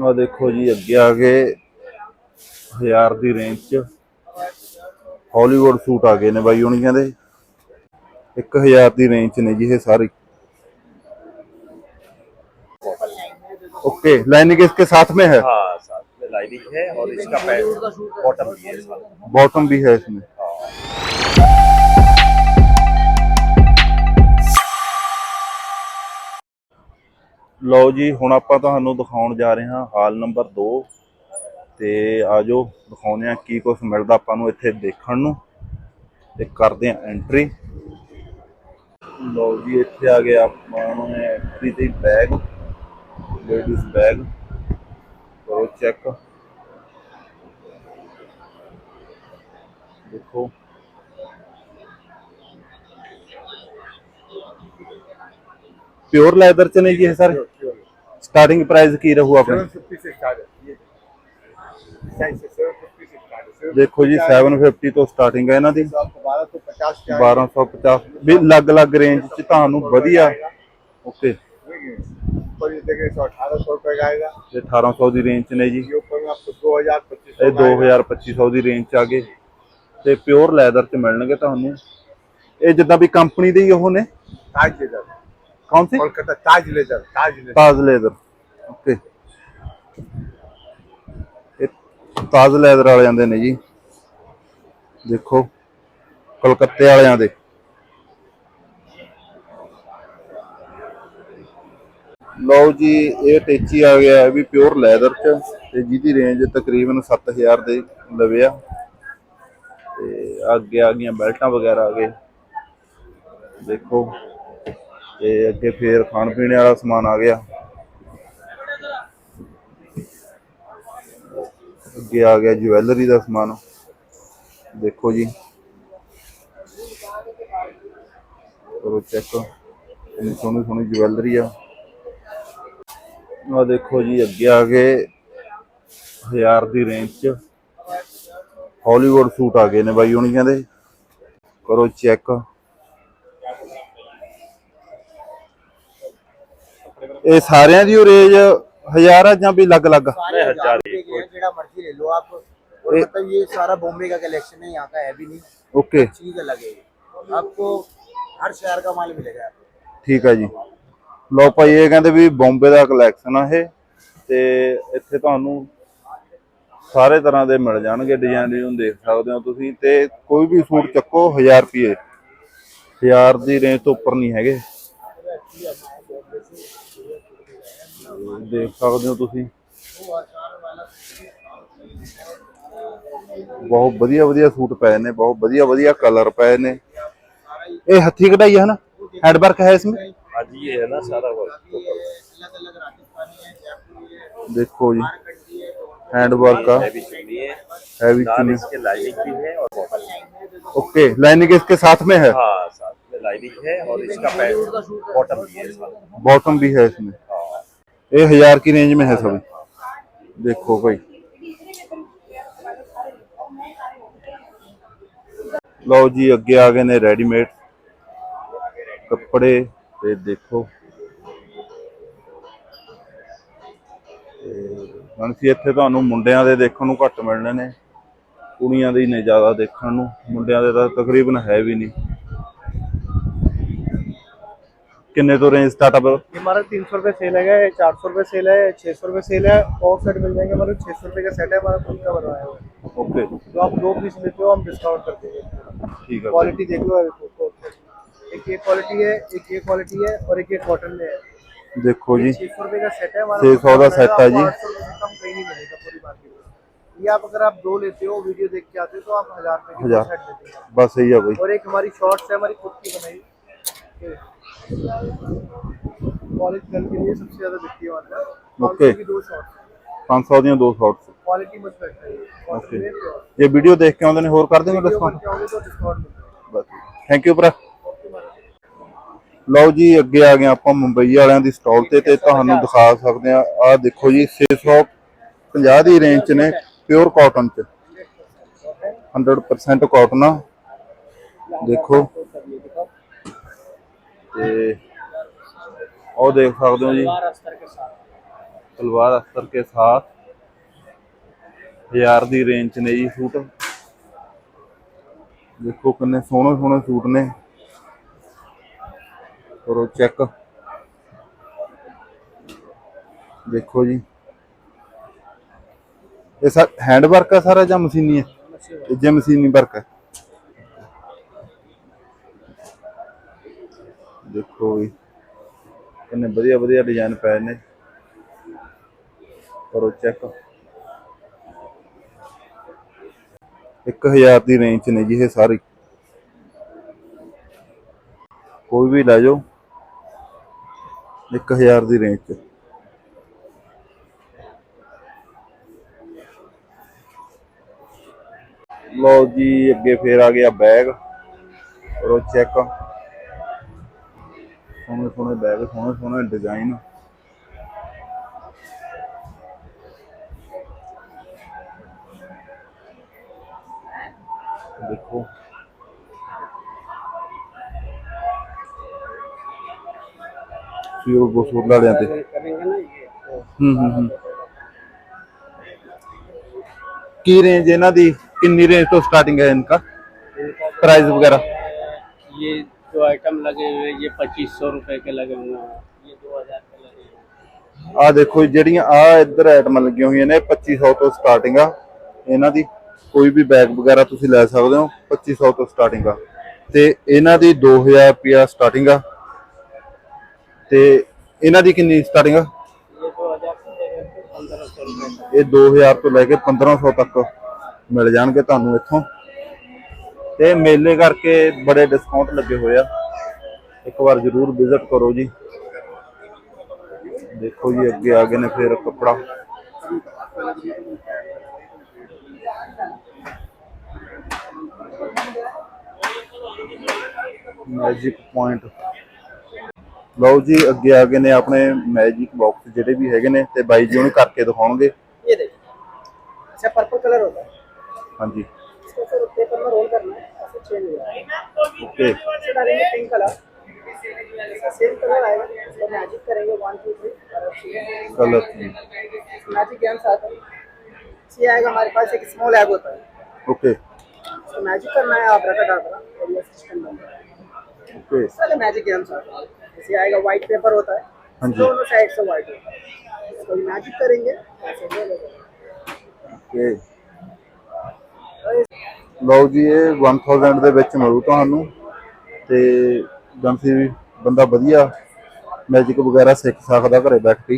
ਆ ਦੇਖੋ ਜੀ ਅੱਗੇ ਆ ਗਏ 1000 ਦੀ ਰੇਂਜ ਚ ਹਾਲੀਵੁੱਡ ਸੂਟ ਆ ਗਏ ਨੇ ਬਾਈ ਹੁਣ ਕਹਿੰਦੇ 1000 ਦੀ ਰੇਂਜ ਚ ਨੇ ਜੀ ਇਹ ਸਾਰੇ ओके लाइनिंग इसके साथ में है हाँ साथ में लाइनिंग है और इसका पैंट बॉटम भी है इसका बॉटम भी है इसमें ਲਓ ਜੀ, ਹੁਣ ਆਪਾਂ ਤੁਹਾਨੂੰ ਦਿਖਾਉਣ ਜਾ ਰਹੇ ਹਾਂ ਹਾਲ ਨੰਬਰ 2 ਤੇ ਆਜੋ, ਦਿਖਾਉਂਦੇ ਆ ਕੀ ਕੁਝ ਮਿਲਦਾ ਆਪਾਂ ਨੂੰ ਇੱਥੇ ਦੇਖਣ ਨੂੰ। ਤੇ ਕਰਦੇ ਆ ਐਂਟਰੀ ਲਓ ਜੀ, ਇੱਥੇ ਆ ਗਿਆ ਆਪਾਂ ਨੂੰ ਐਂਟਰੀ ਤੇ ਬੈਗ ਲੇਡੀਜ਼ ਬੈਗ ਕਰੋ ਚੈੱਕ ਦੇਖੋ। प्योर लेदर च नहीं जी है सर स्टार्टिंग प्राइस की रहू अपने सेवन फिफ्टी से स्टार्ट है ये साइज से सेवन फिफ्टी से स्टार्ट है सेवन ਦੇਖੋ ਜੀ 750 ਤੋਂ ਸਟਾਰਟਿੰਗ ਹੈ ਇਹਨਾਂ ਦੀ तो आपको बारह सौ पचास के 1250 ਵੀ ਅਲੱਗ-ਅਲੱਗ ਰੇਂਜ ਚ ਤੁਹਾਨੂੰ ਵਧੀਆ ਓਕੇ ऊपर ये देखें तो अठारह सौ रुपये का आएगा ਤੇ 1800 ਦੀ ਰੇਂਜ ਚ ਨੇ ਜੀ ये ऊपर में आपको दो हजार पच्चीस ਇਹ 2000 2500 ਦੀ ਰੇਂਜ ਚ ਆ ਗਏ ਤੇ ਪਿਓਰ ਲੈਦਰ ਚ ਮਿਲਣਗੇ ਤੁਹਾਨੂੰ ਇਹ ਜਿੱਦਾਂ ਵੀ ਕੰਪਨੀ ਦੇ ਹੀ ਉਹ ਨੇ ताज लेदर ਕੌਣ ਸੀ Kolkata Taj leather Taj leather Taj leather okay ਇਹ ਤਾਜ ਲੈਦਰ ਵਾਲਿਆਂ ਦੇ ਨੇ ਜੀ ਦੇਖੋ ਕਲਕੱਤੇ ਵਾਲਿਆਂ ਦੇ ਲਓ ਜੀ ਇਹ ਟੇਚੀ ਆ ਗਿਆ ਇਹ ਵੀ ਪਿਓਰ ਲੈਦਰ ਚ ਤੇ ਜਿਹਦੀ ਰੇਂਜ ਤਕਰੀਬਨ 7000 ਦੇ ਲਵੇ ਆ ਤੇ ਅੱਗੇ ਆ ਗਈਆਂ ਬੈਲਟਾਂ ਵਗੈਰਾ ਆ ਗਏ ਦੇਖੋ ਤੇ ਅੱਗੇ ਫੇਰ ਖਾਣ ਪੀਣ ਵਾਲਾ ਸਮਾਨ ਆ ਗਿਆ। ਅੱਗੇ ਆ ਗਿਆ ਜਵੈਲਰੀ ਦਾ ਸਮਾਨ। ਦੇਖੋ ਜੀ। ਕਰੋ ਚੈੱਕ ਇੰਨੀ ਸੋਹਣੀ ਸੋਹਣੀ ਜਵੈਲਰੀ ਆ। ਆ ਦੇਖੋ ਜੀ, ਅੱਗੇ ਆ ਗਏ 1000 ਦੀ ਰੇਂਜ ਚ। ਹਾਲੀਵੁੱਡ ਸੂਟ ਆ ਗਏ ਨੇ ਬਾਈ ਹੁਣ ਕਹਿੰਦੇ। ਕਰੋ ਚੈੱਕ ਇਹ ਸਾਰਿਆਂ ਦੀ ਰੇਂਜ ਹਜ਼ਾਰ ਆ ਜਾਂ ਵੀ ਅਲੱਗ-ਅਲੱਗ सारे हजार के हैं, जेड़ा मर्जी ले लो आप और ए- मतलब ये सारा बॉम्बे का कलेक्शन है यहाँ का है भी नहीं ਓਕੇ चीज अलग है ये। आपको हर शहर का माल मिलेगा आपको ਠੀਕ ਆ ਜੀ ਲਓ ਭਾਈ ਇਹ ਕਹਿੰਦੇ ਵੀ ਬੰਬੇ ਦਾ ਕਲੈਕਸ਼ਨ ਆ ਇਹ ਤੇ ਇੱਥੇ ਤੁਹਾਨੂੰ ਸਾਰੇ ਤਰ੍ਹਾਂ ਦੇ ਮਿਲ ਜਾਣਗੇ ਡਿਜ਼ਾਈਨ ਨੂੰ ਦੇਖ ਸਕਦੇ ਹੋ ਤੁਸੀਂ ਤੇ ਕੋਈ ਵੀ ਸੂਟ ਚੱਕੋ 1000 ਰੁਪਏ 1000 ਦੀ ਰੇਂਜ ਤੋਂ ਉੱਪਰ ਨਹੀਂ ਹੈਗੇ देख सकते हो तुम बहुत ਵਧੀਆ ਵਧੀਆ सूट पे ने बहुत ਵਧੀਆ ਵਧੀਆ कलर पे ने ਇਹ ਹੱਥੀ ਕਢਾਈ ਹੈ ਨਾ? ਹੈਂਡ है इसमें देखो जी हैंड वर्क का हैवी है इसके लाइनिंग भी है और ओके लाइनिंग इसके साथ में है हाँ साथ में लाइनिंग है और इसका बॉटम भी है बॉटम भी है इसमें ये हजार की रेंज में है सभी देखो भाई ਲਓ ਜੀ ਅੱਗੇ ਆ ਗਏ ਨੇ ਰੈਡੀਮੇਡ ਕੱਪੜੇ ਤੇ ਦੇਖੋ ਮਨਸੀ ਇੱਥੇ ਤੁਹਾਨੂੰ ਮੁੰਡਿਆਂ ਦੇ ਦੇਖਣ ਨੂੰ ਘੱਟ ਮਿਲਣੇ ਨੇ ਕੁੜੀਆਂ ਦੇ ਹੀ ਨੇ ਜ਼ਿਆਦਾ ਦੇਖਣ ਨੂੰ ਮੁੰਡਿਆਂ ਦੇ ਤਾਂ ਤਕਰੀਬਨ ਹੈ ਵੀ ਨਹੀਂ कितने तो रेंज स्टार्टअप हमारा तीन सौ रुपये सेल है चार सौ रुपये सेल है छः सौ रुपये सेल है और सेट मिल जाएँगे मतलब छः सौ रुपये का सेट है हमारा खुद का बनवाया हुआ ओके तो आप दो पीस लेते हो हम डिस्काउंट कर देंगे। ठीक है। क्वालिटी देख लो एक ये क्वालिटी है एक ये क्वालिटी है और एक ये कॉटन में है। देखो जी। छह सौ रुपए का सेट है जी। कम कहीं नहीं मिलेगा पूरी मार्केट ये आप अगर आप दो लेते हो वीडियो देख के आते हो तो आप हज़ार रुपए बस यही है भाई। और एक हमारी शॉर्ट्स है हमारी खुद की बनाई। कॉलेज गर्ल के लिए सबसे ज्यादा बिकती है हमारे पास Okay. 500 की दो शॉर्ट्स 500 ਦੀਆਂ ਦੋ ਸ਼ਾਰਟਸ क्वालिटी मच बेटर है Okay. क्वालिटी ਇਹ ਵੀਡੀਓ ਦੇਖ ਕੇ ਆਉਂਦੇ ਨੇ ਹੋਰ ਕਰ ਦੇਣਗੇ ਡਿਸਕਾਊਂਟ आओगे तो डिस्काउंट मिलेगा ਬਸ ਥੈਂਕ ਯੂ ਭਰਾ ਲਓ ਜੀ ਅੱਗੇ ਆ ਗਏ ਆਪਾਂ ਮੁੰਬਈ ਵਾਲਿਆਂ ਦੀ ਸਟਾਲ ਤੇ ਤੇ ਤੁਹਾਨੂੰ ਦਿਖਾ ਸਕਦੇ ਆ ਆਹ ਦੇਖੋ ਜੀ 650 ਦੀ ਰੇਂਜ ਚ ਨੇ ਪਿਓਰ ਕਾਟਨ ਚ 100% ਕਾਟਨ ਆ ਦੇਖੋ ਤੇ ਉਹ ਦੇਖ ਸਕਦੇ ਹੋ ਜੀ। ਤਲਵਾਰ ਅਸਤਰ ਕੇ ਸਾਥ। 1000 ਦੀ ਰੇਂਜ ਨੇ ਜੀ ਸੂਟ। ਦੇਖੋ ਕਿੰਨੇ ਸੋਹਣੇ ਸੋਹਣੇ ਸੂਟ ਨੇ। ਕਰੋ ਚੈੱਕ ਦੇਖੋ ਜੀ। ਇਹ ਸਰ ਹੈਂਡ ਵਰਕ ਆ ਸਾਰਾ ਜਾਂ ਮਸ਼ੀਨੀ ਹੈ ਇਹ ਮਸ਼ੀਨੀ ਵਰਕ ਹੈ ਦੇਖੋ ਜੀ ਕਿੰਨੇ ਵਧੀਆ ਵਧੀਆ ਡਿਜ਼ਾਈਨ ਪਏ ਨੇ। ਕਰੋ ਚੈੱਕ 1000 ਦੀ ਰੇਂਜ 'ਚ ਨੇ ਜੀ ਇਹ ਸਾਰੀ। ਕੋਈ ਵੀ ਲੈ ਜਾਓ। 1000 ਦੀ ਰੇਂਜ 'ਚ। ਲਓ ਜੀ, ਅੱਗੇ ਫੇਰ ਆ ਗਿਆ ਬੈਗ ਕਰੋ ਚੈੱਕ ਸੋਹਣੇ ਸੋਹਣੇ ਬੈਗ ਸੋਹਣੇ ਸੋਹਣੇ ਡਿਜ਼ਾਈਨ ਦੇਖੋ ਸਿਰ ਬਸੂਰ ਵਾਲਿਆਂ ਤੇ करेंगे ना ये तो ਹੂੰ ਹੂੰ ਹੂੰ ਕੀ ਰੇਂਜ ਇਹਨਾਂ ਦੀ ਕਿੰਨੀ ਰੇਂਜ ਤੋਂ ਸਟਾਰਟਿੰਗ ਹੈ ਇਨਕਾ इनका प्राइस वगैरह ये जो आइटम लगे हुए ये पच्चीस सौ रुपए के लगे हुए हैं। ये दो हजार के लगे हुए ਆ ਦੇਖੋ ਜੀ, ਜਿਹੜੀਆਂ ਆ ਇੱਧਰ ਆਈਟਮਾਂ ਲੱਗੀਆਂ ਹੋਈਆਂ ਨੇ 2500 ਤੋਂ ਸਟਾਰਟਿੰਗ ਆ ਇਹਨਾਂ ਦੀ ਕੋਈ ਵੀ ਬੈਗ ਵਗੈਰਾ ਤੁਸੀਂ ਲੈ ਸਕਦੇ ਹੋ 2500 ਤੋਂ ਸਟਾਰਟਿੰਗ ਆ ਤੇ ਇਹਨਾਂ ਦੀ 2000 ਰੁਪਿਆ ਕਿੰਨੀ ਸਟਾਰਟਿੰਗ ਆ ये दो हजार से लेकर पंद्रह सौ तक। ਇਹ 2000 ਤੋਂ ਲੈ ਕੇ 1500 ਤੱਕ ਮਿਲ ਜਾਣਗੇ ਤੁਹਾਨੂੰ ਇੱਥੋਂ ਤੇ ਮੇਲੇ ਕਰਕੇ ਬੜੇ ਡਿਸਕਾਊਂਟ ਲੱਗੇ ਹੋਏ ਇੱਕ ਵਾਰ ਜ਼ਰੂਰ ਵਿਜ਼ਿਟ ਕਰੋ ਜੀ। ਦੇਖੋ ਜੀ ਅੱਗੇ ਆ ਗਏ ਨੇ ਫਿਰ ਕੱਪੜਾ। ਮੈਜਿਕ ਪੁਆਇੰਟ ਲਓ ਜੀ ਅੱਗੇ ਆ ਗਏ ਨੇ ਆਪਣੇ ਮੈਜਿਕ ਬਾਕਸ ਜਿਹੜੇ ਵੀ ਹੈਗੇ ਨੇ ਤੇ ਬਾਈ ਜੀ ਉਹਨੂੰ ਕਰਕੇ ਦਿਖਾਉਣਗੇ। ਇਹ ਦੇਖੋ। ਇਹ ਪਰਪਲ ਕਲਰ ਹੁੰਦਾ ਹਾਂਜੀ। इसको ऐसे रुपये पर में रोल करना है ऐसे चेंज हो। जाएगा ओके इसे डालेंगे पिंक कलर इसका सेम कलर आएगा इसको मैजिक करेंगे one two three colour three magic games आता है ये आएगा हमारे पास एक स्मॉल एग होता है। ओके इसको मैजिक करना है आप रखा डाटा और ये सिस्टम बन रहा है ओके मैजिक गेम्स आता है इसे आएगा वाइट पेपर होता है। हाँ जी। दोनों साइड से वाइट होता है। इसको मैजिक करेंगे ऐसे ले लेंगे ओके ਲਓ ਜੀ ਇਹ 1000 ਦੇ ਵਿੱਚ ਮਿਲੂ ਤੁਹਾਨੂੰ ਤੇ ਗੰਸੀ ਵੀ ਬੰਦਾ ਵਧੀਆ ਮੈਜਿਕ ਵਗੈਰਾ ਸਿੱਖ ਸਕਦਾ ਘਰੇ ਬੈਠ ਕੇ।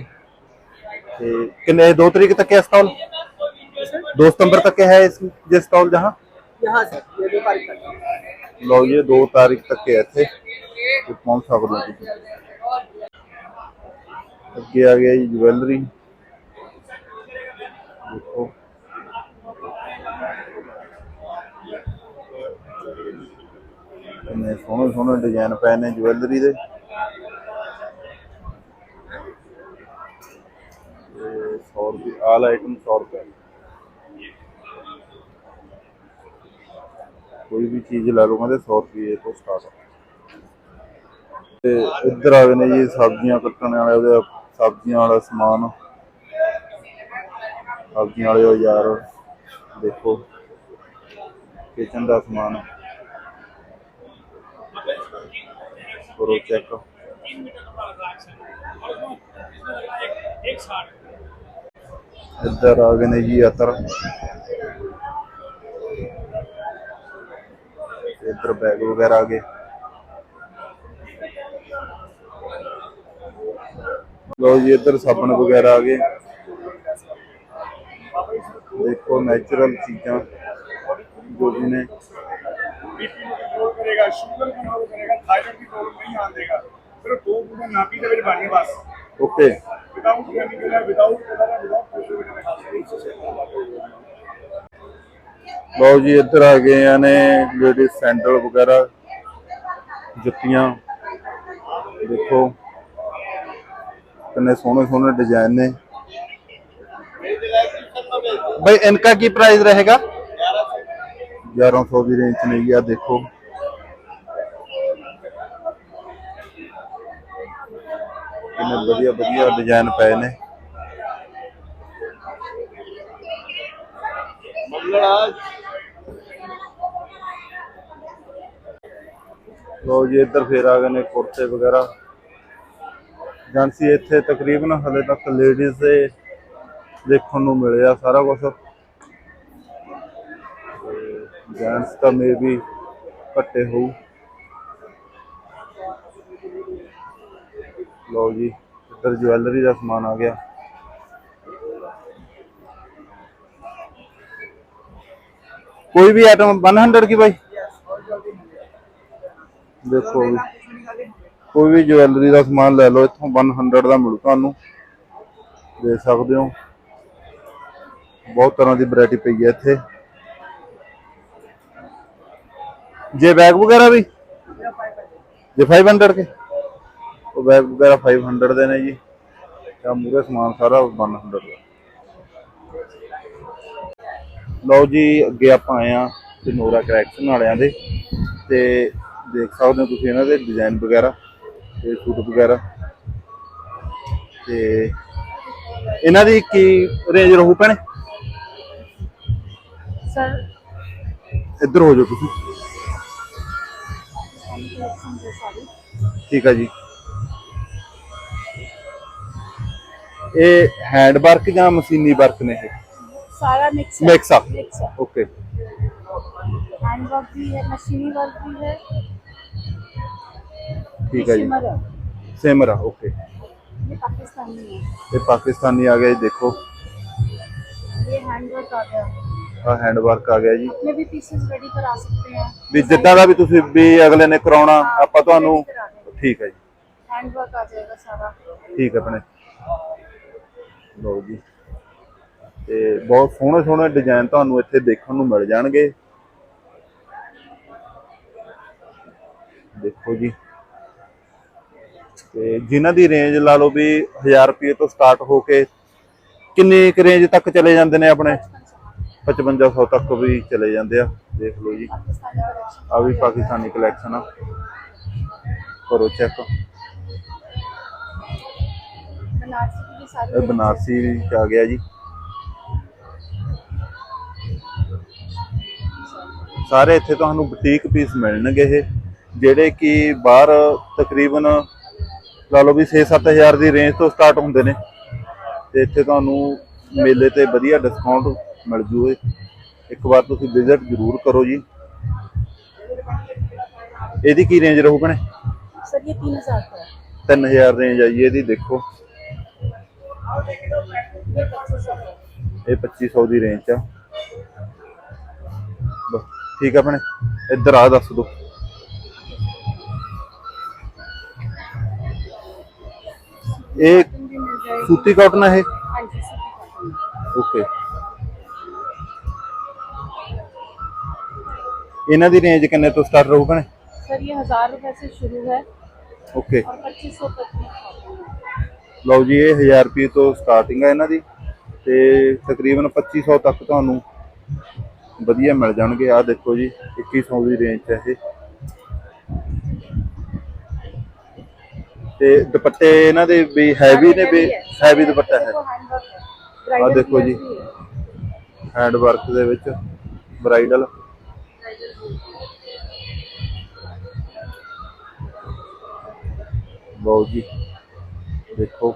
ਤੇ ਕਿੰਨੇ 2 ਤਰੀਕ ਤੱਕ ਹੈ ਸਟਾਲ 2 ਸਤੰਬਰ ਤੱਕ ਹੈ ਇਸ ਜਿਸ ਸਟਾਲ ਜਹਾਂ? यहाँ सर ये दो ਜਵੈਲਰੀ ਸੋਹਣੇ ਸੋਹਣੇ ਡਿਜ਼ਾਈਨ ਪਏ ਨੇ ਜਵੈਲਰੀ ਦੇ। ਤੇ 100 ਰੁਪਏ ਆਲ ਆਈਟਮ 100 ਰੁਪਏ। ਕੋਈ ਵੀ ਚੀਜ਼ ਲੈ ਲਓ, ਕਹਿੰਦੇ 100 ਰੁਪਏ ਤੋਂ ਸਟਾਰਟ ਤੇ ਇੱਧਰ ਆ ਗਏ ਨੇ ਜੀ ਸਬਜ਼ੀਆਂ ਕੱਟਣ ਵਾਲੇ, ਉਹਦੇ ਸਬਜ਼ੀਆਂ ਵਾਲਾ ਸਮਾਨ। ਸਬਜ਼ੀਆਂ ਵਾਲੇ ਔਜ਼ਾਰ, ਦੇਖੋ। ਕਿਚਨ ਦਾ ਸਮਾਨ। ਕਰੋ ਚੈੱਕ ਇੱਧਰ ਆ ਗਏ ਨੇ ਜੀ ਅਤਰ ਇੱਧਰ ਬੈਗ ਵਗੈਰਾ ਆ ਗਏ ਲੋ ਜੀ ਇੱਧਰ ਸਾਬਣ ਵਗੈਰਾ ਆ ਗਏ ਦੇਖੋ ਨੈਚੁਰਲ ਚੀਜ਼ਾਂ ਜੋ ਵੀ ਨੇ बीपी को कंट्रोल करेगा शुगर कंट्रोल करेगा थायराइड की प्रॉब्लम नहीं आने देगा सिर्फ दो बूंद नापी के मेरे पानी बस ਓਕੇ विदाउट केमिकल है विदाउट कलर है विदाउट प्रिजर्वेटिव ਲਓ ਜੀ ਇੱਧਰ ਆ ਗਏ ਆ ਨੇ ਲੇਡੀਜ਼ ਸੈਂਡਲ ਵਗੈਰਾ ਜੁੱਤੀਆਂ ਦੇਖੋ ਕਿੰਨੇ ਸੋਹਣੇ ਸੋਹਣੇ डिजाइन ने भाई इनका की प्राइस रहेगा 1100 ਦੀ ਰੇਂਜ ਚ ਨਹੀਂ ਆ ਦੇਖੋ ਕਿੰਨੇ ਵਧੀਆ ਵਧੀਆ ਡਿਜ਼ਾਈਨ ਪਏ ਨੇ। ਲੋ ਜੀ, ਇੱਧਰ ਫੇਰ ਆ ਗਏ ਨੇ ਕੁਰਤੇ ਵਗੈਰਾ। ਜਾਂਸੀ ਇੱਥੇ ਤਕਰੀਬਨ ਹਲੇ ਤੱਕ ਲੇਡੀਜ਼ ਦੇ ਦੇਖਣ ਨੂੰ ਮਿਲਿਆ ਸਾਰਾ ਕੁਝ ਜੈਂਟਸ ਤਾਂ ਮੇਬੀ ਘੱਟੇ ਹੋਊ। ਲਓ ਜੀ ਇੱਧਰ ਜਵੈਲਰੀ ਦਾ ਸਮਾਨ ਆ ਗਿਆ कोई भी आइटम 100 की भाई ਦੇਖੋ ਵੀ ਕੋਈ ਵੀ ਜਵੈਲਰੀ ਦਾ ਸਮਾਨ ਲੈ ਲਓ ਇੱਥੋਂ 100 ਦਾ ਮਿਲੂ ਤੁਹਾਨੂੰ ਦੇ ਸਕਦੇ ਹੋ ਬਹੁਤ ਤਰ੍ਹਾਂ ਦੀ ਵੈਰਾਈਟੀ ਪਈ ਹੈ ਇੱਥੇ ਜੇ ਬੈਗ ਵਗੈਰਾ ਵੀ ਜੇ 500 ਕੇ ਉਹ ਬੈਗ ਵਗੈਰਾ 500 ਦੇ ਨੇ ਜੀ। ਤਾਂ ਮੂਰੇ ਸਮਾਨ ਸਾਰਾ 100 ਦਾ। ਲਓ ਜੀ ਅੱਗੇ ਆਪਾਂ ਆਏ ਆ ਤੇ ਨੋਰਾ ਕਰੈਕਸ਼ਨ ਵਾਲਿਆਂ ਦੇ। ਤੇ ਦੇਖ ਸਕਦੇ ਹੋ ਤੁਸੀਂ ਇਹਨਾਂ ਦੇ ਡਿਜ਼ਾਈਨ ਵਗੈਰਾ ਤੇ ਸੂਟ ਵਗੈਰਾ। ਤੇ ਇਹਨਾਂ ਦੀ ਕੀ ਰੇਂਜ ਰਹੂ ਭੈਣੇ? सर ਇੱਧਰ ਹੋ ਜਾਓ ਤੁਸੀਂ। ਠੀਕ ਆ ਜੀ। ਇਹ ਹੈਂਡ ਵਰਕ ਜਾਂ ਮਸ਼ੀਨੀ ਵਰਕ ਨੇ ਇਹ सारा मिक्स मिक्स up। मिक्स है ਓਕੇ हैंड वर्क भी है मशीनी वर्क भी है ਠੀਕ ਆ ਜੀ शिमर है ਸਿਮਰ ਆ ਓਕੇ ये पाकिस्तानी है ਇਹ ਪਾਕਿਸਤਾਨੀ ਆ ਗਿਆ ਜੀ ਦੇਖੋ ये हैंड वर्क आ गया ਆ ਹੈਂਡ ਵਰਕ ਆ ਗਿਆ ਜੀ अपने भी पीसेस रेडी करा सकते हैं ਵੀ ਜਿੱਦਾਂ ਦਾ ਵੀ ਤੁਸੀਂ ਵੀ ਅਗਲੇ ਨੇ ਕਰਾਉਣਾ ਆਪਾਂ ਤੁਹਾਨੂੰ ਠੀਕ ਹੈ ਜੀ हैंड वर्क आ जाएगा सारा ਠੀਕ ਹੈ ਭੈਣੇ ਲਓ ਜੀ ਤੇ ਬਹੁਤ ਸੋਹਣੇ ਸੋਹਣੇ ਡਿਜ਼ਾਈਨ ਤੁਹਾਨੂੰ ਇੱਥੇ ਦੇਖਣ ਨੂੰ ਮਿਲ ਜਾਣਗੇ। ਦੇਖੋ ਜੀ। ਤੇ ਜਿਨ੍ਹਾਂ ਦੀ ਰੇਂਜ ਲਾ ਲਓ ਵੀ 1000 ਰੁਪਏ ਤੋਂ ਸਟਾਰਟ ਹੋ ਕੇ ਕਿੰਨੇ ਕ ਰੇਂਜ ਤੱਕ ਚਲੇ ਜਾਂਦੇ ਨੇ ਆਪਣੇ? 5500 ਤੱਕ ਵੀ ਚਲੇ ਜਾਂਦੇ ਆ। ਦੇਖ ਲਓ ਜੀ। ਆ ਵੀ ਪਾਕਿਸਤਾਨੀ ਕਲੈਕਸ਼ਨ ਆ। ਕਰੋ ਚੈੱਕ ਬਨਾਰਸੀ ਇਹ ਬਨਾਰਸੀ ਚ ਆ ਗਿਆ ਜੀ। ਸਾਰੇ ਇੱਥੇ ਤੁਹਾਨੂੰ ਬੁਟੀਕ ਪੀਸ ਮਿਲਣਗੇ ਇਹ ਜਿਹੜੇ ਕਿ ਬਾਹਰ ਤਕਰੀਬਨ ਲਾ ਲਓ ਵੀ 6-7000 ਦੀ ਰੇਂਜ ਤੋਂ ਸਟਾਰਟ ਹੁੰਦੇ ਨੇ। ਤੇ ਇੱਥੇ ਤੁਹਾਨੂੰ ਮੇਲੇ ਤੇ ਵਧੀਆ ਡਿਸਕਾਊਂਟ ਮਿਲ ਜੂਏ। ਇੱਕ ਵਾਰ ਤੁਸੀਂ ਵਿਜ਼ਿਟ ਜ਼ਰੂਰ ਕਰੋ ਜੀ। ਇਹਦੀ ਕੀ ਰੇਂਜ ਰਹੂਗਣੇ ਸਰ ਇਹ 3000 ਦਾ 3000 ਰੇਂਜ ਆਈ ਇਹਦੀ ਦੇਖੋ। ਇਹ 2500 ਦੀ ਰੇਂਜ ਚ ਆ ਬਸ ਠੀਕ ਆ ਭੈਣੇ ਇੱਧਰ ਆ ਦੱਸ ਦੋ ਇਹ कॉटन भी मिल जाएगी ਸੂਤੀ ਕਾਟਨ ਹੈ ਇਹ हाँ जी सूती कॉटन ਓਕੇ ਇਹਨਾਂ ਦੀ ਰੇਂਜ ਕਿੰਨੇ ਤੋਂ ਸਟਾਰਟ ਰਹੂ ਭੈਣੇ सर ये हजार रुपए से शुरू है ਓਕੇ और पच्चीस सौ तक की कॉटन है ਲਓ ਜੀ, ਇਹ 1000 ਰੁਪਏ ਤੋਂ ਸਟਾਰਟਿੰਗ ਹੈ ਇਹਨਾਂ ਦੀ ਤੇ ਤਕਰੀਬਨ 2500 ਤੱਕ ਤੁਹਾਨੂੰ ਵਧੀਆ ਮਿਲ ਜਾਣਗੇ। ਆਹ ਦੇਖੋ ਜੀ 2100 ਦੀ ਰੇਂਜ ਹੈ ਇਹ। ਤੇ ਦੁਪੱਟੇ ਇਹਨਾਂ ਦੇ ਵੀ ਹੈਵੀ ਨੇ, ਵੀ ਹੈਵੀ ਦੁਪੱਟਾ ਹੈ। ਆਹ ਦੇਖੋ ਜੀ ਹੈਂਡ ਵਰਕ ਦੇ ਵਿੱਚ ਬ੍ਰਾਈਡਲ ਬਹੁਤ ਜੀ ਦੇਖੋ।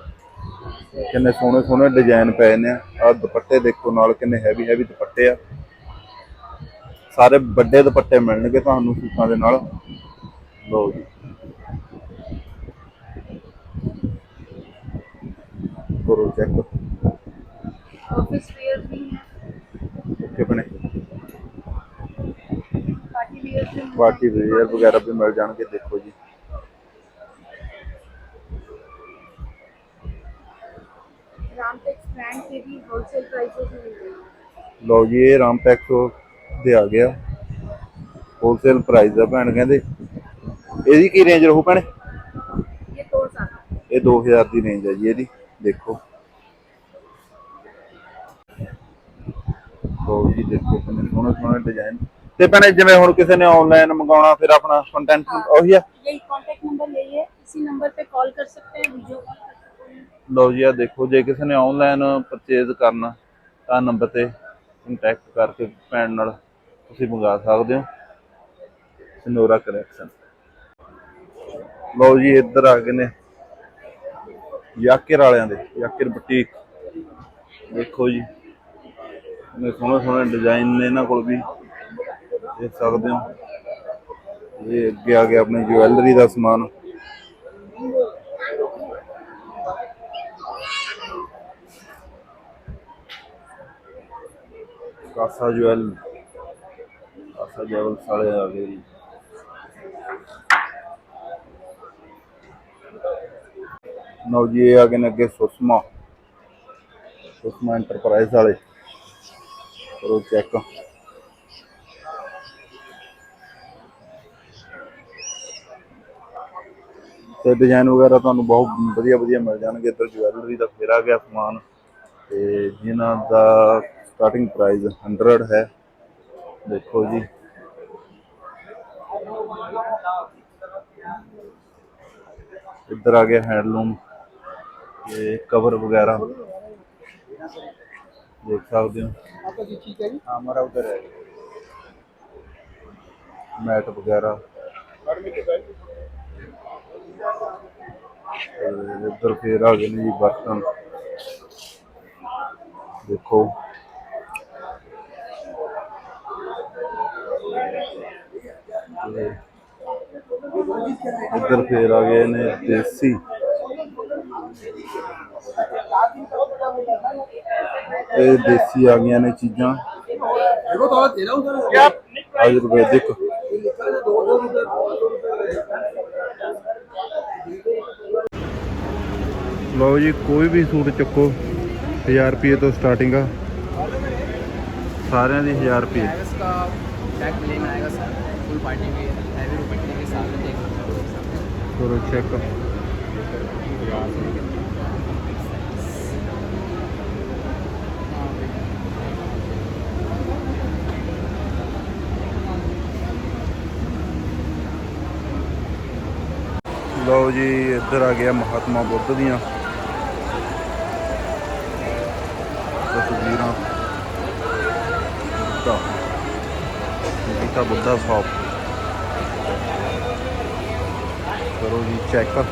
ਕਿੰਨੇ ਸੋਹਣੇ ਸੋਹਣੇ ਡਿਜ਼ਾਈਨ ਪਏ ਨੇ। ਆ ਦੁਪੱਟੇ ਦੇਖੋ ਨਾਲ ਕਿੰਨੇ ਹੈਵੀ ਹੈਵੀ ਦੁਪੱਟੇ ਆ। ਸਾਰੇ ਵੱਡੇ ਦੁਪੱਟੇ ਮਿਲਣਗੇ ਤੁਹਾਨੂੰ ਸੂਟਾਂ ਦੇ ਨਾਲ। ਲਓ ਜੀ। ਕਰੋ ਚੈੱਕ ਆਫਿਸ ਵੇਅਰ ਵੀ ਹੈ। ਓਕੇ ਬਣੇ। ਪਾਰਟੀ ਵੇਅਰ ਵਗੈਰਾ ਵੀ ਮਿਲ ਜਾਣਗੇ ਦੇਖੋ रामटेक्स ब्रांड के भी होलसेल प्राइसेस में मिल जाएंगे ਲਓ ਜੀ ਇਹ ਰਾਮਟੈਕਸ ਦੇ ਆ ਗਿਆ ਹੋਲਸੇਲ ਪ੍ਰਾਈਸ ਆ ਭੈਣ ਕਹਿੰਦੇ ਇਹਦੀ ਕੀ ਰੇਂਜ ਰਹੂ ਭੈਣੇ ये दो साल ਇਹ 2000 ਦੀ ਰੇਂਜ ਹੈ ਜੀ ਇਹਦੀ ਦੇਖੋ ਲਓ ਜੀ ਦੇਖੋ ਕਿੰਨੇ ਸੋਹਣੇ ਸੋਹਣੇ ਡਿਜ਼ਾਈਨ ਤੇ ਭੈਣੇ ਜਿਵੇਂ ਹੁਣ ਕਿਸੇ ਨੇ ਆਨਲਾਈਨ ਮੰਗਾਉਣਾ ਫਿਰ ਆਪਣਾ ਕੰਟੈਂਟ ਉਹੀ ਆ यही कांटेक्ट नंबर यही है इसी नंबर पे कॉल कर सकते हैं वीडियो कॉल कर सकते हैं ਲਓ ਜੀ ਆ ਦੇਖੋ, ਜੇ ਕਿਸੇ ਨੇ ਆਨਲਾਈਨ ਪਰਚੇਜ਼ ਕਰਨਾ, ਤਾਂ ਨੰਬਰ ਤੇ ਕੰਟੈਕਟ ਕਰਕੇ ਭੈਣ ਨਾਲ ਤੁਸੀਂ ਮੰਗਾ ਸਕਦੇ ਹੋ। ਸਨੋਰਾ ਕਲੈਕਸ਼ਨ ਲਓ ਜੀ, ਇੱਧਰ ਆ ਗਏ ਨੇ ਯਾਕਿਰ ਵਾਲਿਆਂ ਦੇ, ਯਾਕਿਰ ਬੁਟੀਕ ਦੇਖੋ ਜੀ ਨੇ ਸੋਹਣੇ ਸੋਹਣੇ ਡਿਜ਼ਾਈਨ ਨੇ ਇਹਨਾਂ ਕੋਲ ਵੀ, ਦੇਖ ਸਕਦੇ ਹੋ। ਇਹ ਅੱਗੇ ਆ ਗਿਆ ਆਪਣੀ ਜੁਐਲਰੀ ਦਾ ਸਮਾਨ। ਕਾਸਾ ਜੁਐਲ। ਕਾਸਾ ਜੁਐਲ ਸਾਲੇ ਆ ਗਏ ਜੀ। ਨੋ ਜੀ, ਇਹ ਆ ਗਏ ਨੇ ਅੱਗੇ ਸੁਸ਼ਮਾ। ਸੁਸ਼ਮਾ ਐਂਟਰਪ੍ਰਾਈਜ਼ ਵਾਲੇ। ਕਰੋ ਚੈੱਕ ਤੇ ਡਿਜ਼ਾਈਨ ਵਗੈਰਾ ਤੁਹਾਨੂੰ ਬਹੁਤ ਵਧੀਆ ਵਧੀਆ ਮਿਲ ਜਾਣਗੇ। ਇੱਧਰ ਜਵੈਲਰੀ ਦਾ ਫੇਰਾ ਗਿਆ ਸਮਾਨ। ਤੇ ਜਿਨ੍ਹਾਂ ਦਾ स्टार्टिंग प्राइस हंड्रेड है। देखो जी। इधर आ गया हैंडलूम ये कवर वगैरह। देख सकते हो हमारा उधर है। मैट वगैरह। इधर फिर आ गए जी बर्तन। देखो। ਤੇ ਇੱਧਰ ਫੇਰ ਆ ਗਏ ਨੇ ਦੇਸੀ। ਇਹ ਦੇਸੀ ਆ ਗਈਆਂ ਨੇ ਚੀਜ਼ਾਂ। ਆਯੁਰਵੈਦਿਕ। ਲਓ ਜੀ, ਕੋਈ ਵੀ ਸੂਟ ਚੱਕੋ 1000 ਰੁਪਏ ਤੋਂ ਸਟਾਰਟਿੰਗ ਆ। ਸਾਰਿਆਂ ਦੀ 1000 ਰੁਪਏ। पार्टी भी चेक कर लो जी, इधर आ गया महात्मा बुद्ध दिया। तस्वीर। गीता बुद्धा शॉप। ਕਰੋ ਜੀ ਚੈੱਕ